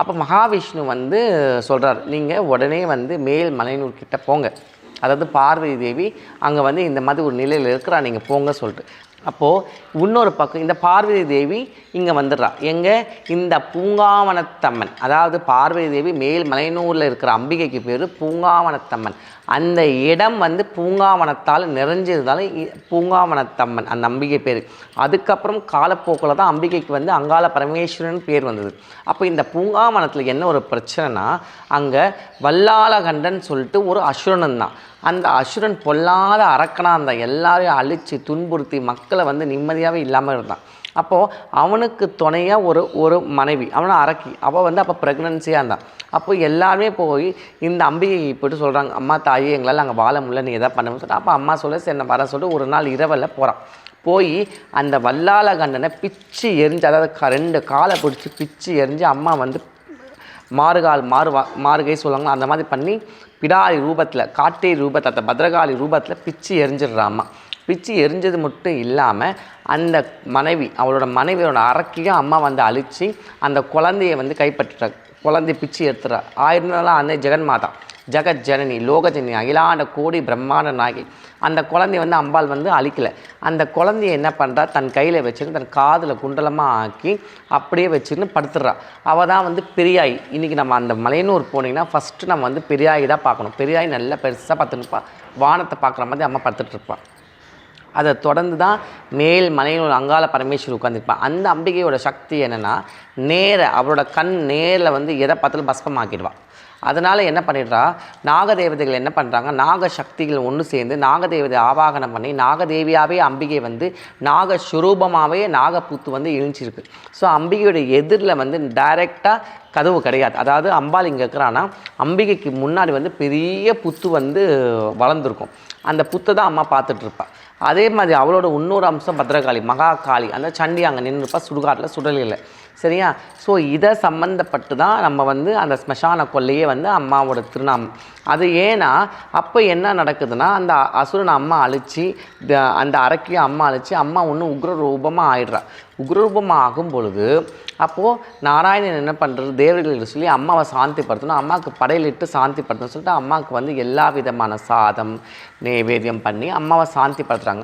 அப்போ மகாவிஷ்ணு வந்து சொல்கிறார் நீங்கள் உடனே வந்து மேல் மலையனூர் கிட்டே போங்க. அதாவது பார்வதி தேவி அங்கே வந்து இந்த மாதிரி ஒரு நிலையில் இருக்கிறா நீங்கள் போங்க சொல்லிட்டு. அப்போது இன்னொரு பக்கம் இந்த பார்வதி தேவி இங்கே வந்துடுறா. எங்கே? இந்த பூங்காவனத்தம்மன். அதாவது பார்வதி தேவி மேல் மலையனூரில் இருக்கிற அம்பிகைக்கு பேர் பூங்காவனத்தம்மன். அந்த இடம் வந்து பூங்காவனத்தால் நிறைஞ்சிருந்தாலும் இ- பூங்காவனத்தம்மன் அந்த அம்பிகை பேர். அதுக்கப்புறம் காலப்போக்கில் தான் அம்பிகைக்கு வந்து அங்காள பரமேஸ்வரன் பேர் வந்தது. அப்போ இந்த பூங்காவனத்தில் என்ன ஒரு பிரச்சனைனா அங்கே வல்லாளகண்டன் சொல்லிட்டு ஒரு அசுரன் தான் அந்த அசுரன் பொல்லாத அரக்கனாக இருந்தான். எல்லாரையும் அழித்து துன்புறுத்தி மக்கள் வந்து நிம்மதியாகவே இல்லாமல் இருந்தான். அப்போது அவனுக்கு துணையாக ஒரு ஒரு மனைவி அவனை அரக்கி. அவள் வந்து அப்போ ப்ரெக்னன்சியாக இருந்தான். அப்போ எல்லாருமே போய் இந்த அம்பிகை போய்ட்டு சொல்கிறாங்க அம்மா தாயி எங்களால் அங்கே வாழ முடியல நீ எதாவது பண்ணணும்னு சொல்லிட்டு. அப்போ அம்மா சொல்ல சரி நான் வர சொல்லிட்டு ஒரு நாள் இரவில் போகிறான் போய் அந்த வல்லால கண்டனை பிச்சு எரிஞ்சு அதாவது க- ரெண்டு காலை பிடிச்சி பிச்சு எரிஞ்சு அம்மா வந்து மாறுகால் மாறுவா மாறுகை சொல்லுவாங்க அந்த மாதிரி பண்ணி பிடாரி ரூபத்தில் காட்டை ரூபத்தில் அந்த பத்ரகாளி ரூபத்தில் பிச்சு எரிஞ்சிடுறாம்மா பிச்சு எரிஞ்சது மட்டும் இல்லாமல் அந்த மனைவி அவளோட மனைவியோட அரக்கியும் அம்மா வந்து அழித்து அந்த குழந்தைய வந்து கைப்பற்றுற குழந்தைய பிச்சு எடுத்துறா. ஆயிரம் நாளாக அந்த ஜெகன்மாதா. ஜெகத் ஜனனி லோகஜனனி அகிலாண்ட கோடி பிரம்மாண்ட நாயகி. அந்த குழந்தைய வந்து அம்பாள் வந்து அழிக்கலை. அந்த குழந்தைய என்ன பண்ணுறா தன் கையில் வச்சுருந்து தன் காதில் குண்டலமாக ஆக்கி அப்படியே வச்சுன்னு படுத்துடுறா அவள் தான் வந்து பெரியாய். இன்றைக்கி நம்ம அந்த மலையனூர் போனீங்கன்னா ஃபஸ்ட்டு நம்ம வந்து பெரியாயி தான் பார்க்கணும். பெரியாய் நல்லா பெருசாக பார்த்துருப்பா வானத்தை பார்க்குற மாதிரி அம்மா படுத்துட்டு அதை தொடர்ந்து தான் மேல் மலையில் அங்காள பரமேஸ்வரி உட்காந்துருப்பான் அந்த அம்பிகையோட சக்தி என்னென்னா நேர அவரோட கண் நேரில் வந்து எதை பார்த்தாலும் பஸ்பமாக்கிடுவான் அதனால் என்ன பண்ணிடுறா? நாகதேவதைகள் என்ன பண்ணுறாங்க நாக சக்திகள் ஒன்று சேர்ந்து நாகதேவதை ஆவாகனம் பண்ணி நாகதேவியாகவே அம்பிகை வந்து நாக சுரூபமாகவே நாகப்பூத்து வந்து இழிஞ்சிருக்கு ஸோ அம்பிகையோட எதிரில் வந்து டைரெக்டாக கதவு கிடையாது. அதாவது அம்பாள் இங்கே இருக்கிறான்னா அம்பிகைக்கு முன்னாடி வந்து பெரிய புத்து வந்து வளர்ந்துருக்கும். அந்த புத்தை தான் அம்மா பார்த்துட்ருப்பா அதே மாதிரி அவளோட இன்னொரு அம்சம் பத்ரகாளி மகா காளி அந்த சண்டி அங்கே நின்றுப்பா சுடுகாட்டில் சுடலில் சரியா? ஸோ இதை சம்மந்தப்பட்டு தான் நம்ம வந்து அந்த ஸ்மசான கொல்லையே வந்து அம்மாவோட திருநாமம். அது ஏன்னா அப்போ என்ன நடக்குதுன்னா அந்த அசுரனை அம்மா அழிச்சு அந்த அரக்கியும் அம்மா அழிச்சு அம்மா ஒன்று உக்ர ரூபமாக ஆயிடுறா. உக்ரரூபமாக ஆகும் பொழுது அப்போது நாராயணன் என்ன பண்ணுறது தேவர்களுக்கு சொல்லி அம்மாவை சாந்திப்படுத்தணும் அம்மாவுக்கு படையலிட்டு சாந்திப்படுத்தணும் சொல்லிட்டு அம்மாவுக்கு வந்து எல்லா விதமான சாதம் நைவேத்தியம் பண்ணி அம்மாவை சாந்திப்படுத்துகிறாங்க